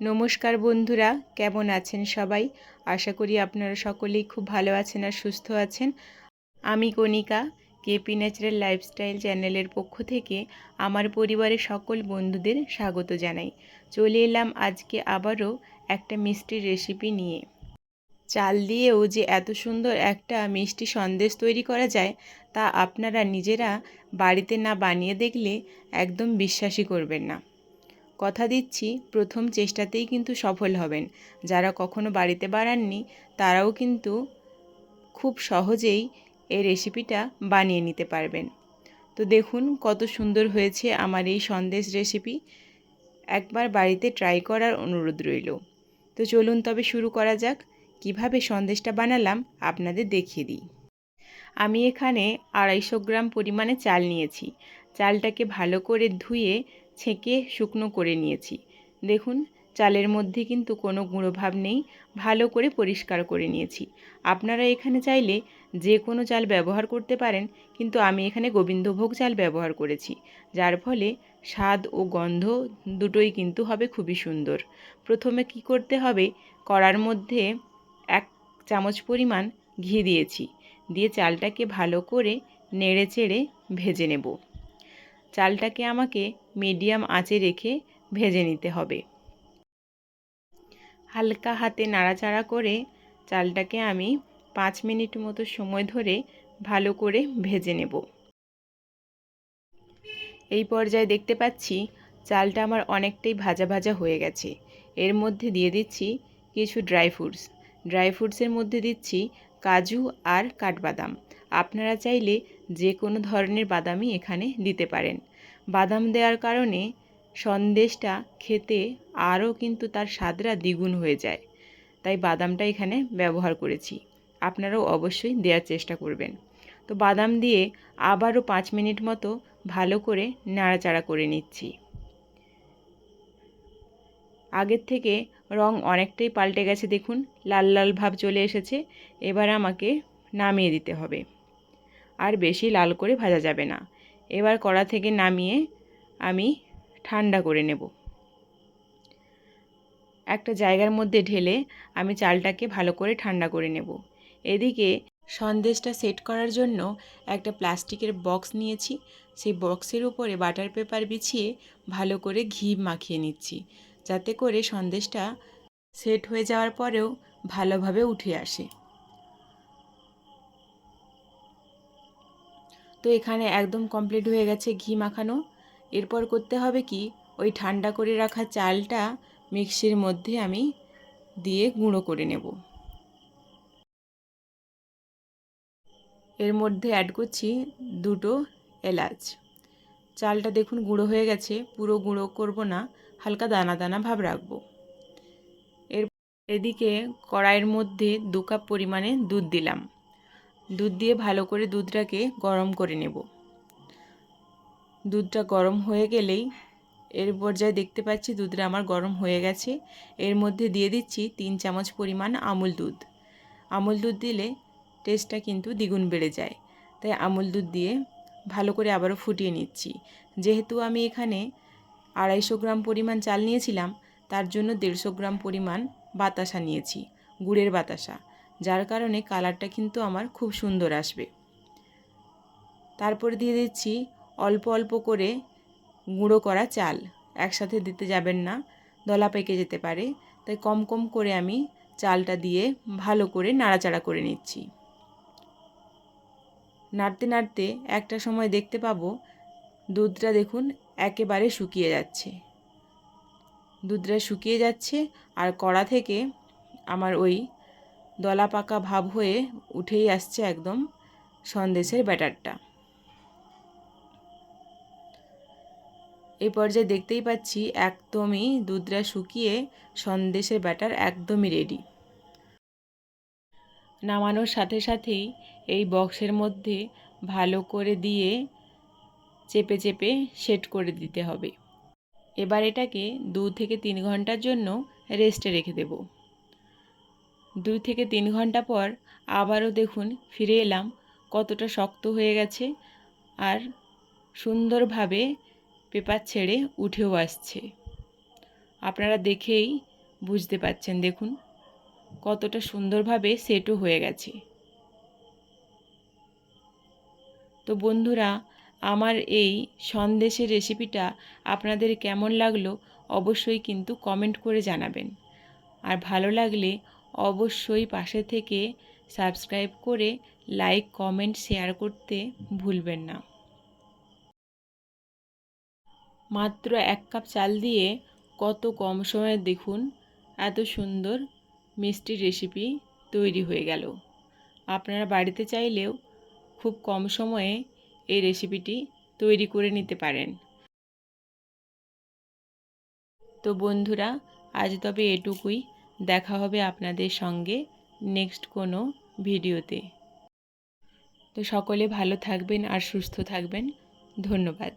নমস্কার বন্ধুরা, কেমন আছেন সবাই? আশা করি আপনারা সকলেই খুব ভালো আছেন আর সুস্থ আছেন। আমি কণিকা কেপি ন্যাচারাল লাইফস্টাইল চ্যানেলের পক্ষ থেকে আমার পরিবারের সকল বন্ধুদের স্বাগত জানাই। চলে এলাম আজকে আবারও একটা মিষ্টির রেসিপি নিয়ে। চাল দিয়েও যে এত সুন্দর একটা মিষ্টি সন্দেশ তৈরি করা যায়, তা আপনারা নিজেরা বাড়িতে না বানিয়ে দেখলে একদম বিশ্বাসই করবেন না। কথা দিচ্ছি, প্রথম চেষ্টাতেই কিন্তু সফল হবেন। যারা কখনো বাড়িতে বানাননি, তারাও কিন্তু খুব সহজেই এই রেসিপিটা বানিয়ে নিতে পারবেন। তো দেখুন কত সুন্দর হয়েছে আমার এই সন্দেশ রেসিপি। একবার বাড়িতে ট্রাই করার অনুরোধ রইল। তো চলুন তবে শুরু করা যাক। কীভাবে সন্দেশটা বানালাম আপনাদের দেখিয়ে দিই। আমি এখানে আড়াইশো গ্রাম পরিমাণে চাল নিয়েছি। চালটাকে ভালো করে ধুয়ে ছেঁকে শুকনো করে নিয়েছি। দেখুন, চালের মধ্যে কিন্তু কোনো গুঁড়ো ভাব নেই, ভালো করে পরিষ্কার করে নিয়েছি। আপনারা এখানে চাইলে যে কোনো চাল ব্যবহার করতে পারেন, কিন্তু আমি এখানে গোবিন্দভোগ চাল ব্যবহার করেছি, যার ফলে স্বাদ ও গন্ধ দুটোই কিন্তু হবে খুবই সুন্দর। প্রথমে কি করতে হবে, কড়ার মধ্যে এক চামচ পরিমাণ ঘি দিয়েছি, দিয়ে চালটাকে ভালো করে নেড়ে চেড়ে ভেজে নেব। চালটাকে আমাকে মিডিয়াম আঁচে রেখে ভেজে নিতে হবে। হালকা হাতে নাড়াচাড়া করে চালটাকে আমি পাঁচ মিনিট মতো সময় ধরে ভালো করে ভেজে নেব। এই পর্যায়ে দেখতে পাচ্ছি চালটা আমার অনেকটাই ভাজা ভাজা হয়ে গেছে। এর মধ্যে দিয়ে দিচ্ছি কিছু ড্রাই ফ্রুটস। ড্রাই ফ্রুটসের মধ্যে দিচ্ছি কাজু আর কাঠবাদাম। আপনারা চাইলে যে কোনো ধরনের বাদামই এখানে দিতে পারেন। বাদাম দেওয়ার কারণে সন্দেশটা খেতে আরও কিন্তু তার স্বাদটা দ্বিগুণ হয়ে যায়। তাই বাদামটা এখানে ব্যবহার করেছি। আপনারাও অবশ্যই দেওয়ার চেষ্টা করবেন। তো বাদাম দিয়ে আবারও পাঁচ মিনিট মতো ভালো করে নাড়াচাড়া করে নিচ্ছি। আগের থেকে রং অনেকটাই পাল্টে গেছে দেখুন, লাল লাল ভাব চলে এসেছে। এবার আমাকে নামিয়ে দিতে হবে। আর বেশি লাল করে ভাজা যাবে না। এবার কড়া থেকে নামিয়ে আমি ঠান্ডা করে নেব। একটা জায়গার মধ্যে ঢেলে আমি চালটাকে ভালো করে ঠান্ডা করে নেব। এদিকে সন্দেশটা সেট করার জন্য একটা প্লাস্টিকের বক্স নিয়েছি। সেই বক্সের উপরে বাটার পেপার বিছিয়ে ভালো করে ঘি মাখিয়ে নিচ্ছি। যাতে করে সন্দেশটা সেট হয়ে যাওয়ার পরেও ভালোভাবে উঠে আসে। তো এখানে একদম কমপ্লিট হয়ে গেছে ঘি মাখানো। এরপর করতে হবে কি? ওই ঠান্ডা করে রাখা চালটা মিক্সির মধ্যে আমি দিয়ে গুঁড়ো করে নেব। এর মধ্যে অ্যাড করছি দুটো এলাচ। চালটা দেখুন গুঁড়ো হয়ে গেছে, পুরো গুঁড়ো করব না, হালকা দানা দানা ভাব রাখব। এর এদিকে কড়াইয়ের মধ্যে দু কাপ পরিমাণে দুধ দিলাম। দুধ দিয়ে ভালো করে দুধটাকে গরম করে নেব। দুধটা গরম হয়ে গেলেই এর পর্যায়ে দেখতে পাচ্ছি দুধটা আমার গরম হয়ে গেছে। এর মধ্যে দিয়ে দিচ্ছি তিন চামচ পরিমাণ আমুল দুধ। আমুল দুধ দিলে টেস্টটা কিন্তু দ্বিগুণ বেড়ে যায়। তাই আমুল দুধ দিয়ে ভালো করে আবারও ফুটিয়ে নিচ্ছি। যেহেতু আমি এখানে আড়াইশো গ্রাম পরিমাণ চাল নিয়েছিলাম, তার জন্য দেড়শো গ্রাম পরিমাণ বাতাসা নিয়েছি, গুড়ের বাতাসা। যার কারণে কালারটা কিন্তু আমার খুব সুন্দর আসবে। তারপর দিয়ে দিচ্ছি অল্প অল্প করে গুঁড়ো করা চাল। একসাথে দিতে যাবেন না, দলা পেকে যেতে পারে। তাই কম কম করে আমি চালটা দিয়ে ভালো করে নাড়াচাড়া করে নিচ্ছি। নাড়তে নাড়তে একটা সময় দেখতে পাবো, দুধটা দেখুন একেবারে শুকিয়ে যাচ্ছে। দুধটা শুকিয়ে যাচ্ছে আর কড়া থেকে আমার ওই দলা পাকা ভাব হয়ে উঠেই আসছে একদম সন্দেশের ব্যাটারটা। এই পর্যায়ে দেখতেই পাচ্ছি একদমই দুধটা শুকিয়ে সন্দেশের ব্যাটার একদমই রেডি নামানোর সাথে সাথেই এই বক্সের মধ্যে ভালো করে দিয়ে চেপে চেপে সেট করে দিতে হবে। এবার এটাকে দু থেকে তিন ঘণ্টার জন্য রেস্টে রেখে দেব। দুই থেকে তিন ঘণ্টা পর আবারও দেখুন ফিরে এলাম, কতটা শক্ত হয়ে গেছে আর সুন্দরভাবে পেপার ছেড়ে উঠেও আসছে। আপনারা দেখেই বুঝতে পাচ্ছেন দেখুন কতটা সুন্দরভাবে সেটও হয়ে গেছে। তো বন্ধুরা, আমার এই সন্দেশের রেসিপিটা আপনাদের কেমন লাগল অবশ্যই কিন্তু কমেন্ট করে জানাবেন। আর ভালো লাগলে অবশ্যই পাশে থেকে সাবস্ক্রাইব করে লাইক, কমেন্ট, শেয়ার করতে ভুলবেন না। মাত্র এক কাপ চাল দিয়ে কত কম সময়ে দেখুন, এত সুন্দর মিষ্টি রেসিপি তৈরি হয়ে গেল। আপনারা বাড়িতে চাইলেও খুব কম সময়ে এই রেসিপিটি তৈরি করে নিতে পারেন। তো বন্ধুরা, আজ তবে এটুকুই। দেখা হবে আপনাদের সঙ্গে নেক্সট কোনো ভিডিওতে। তো সকলে ভালো থাকবেন আর সুস্থ থাকবেন। ধন্যবাদ।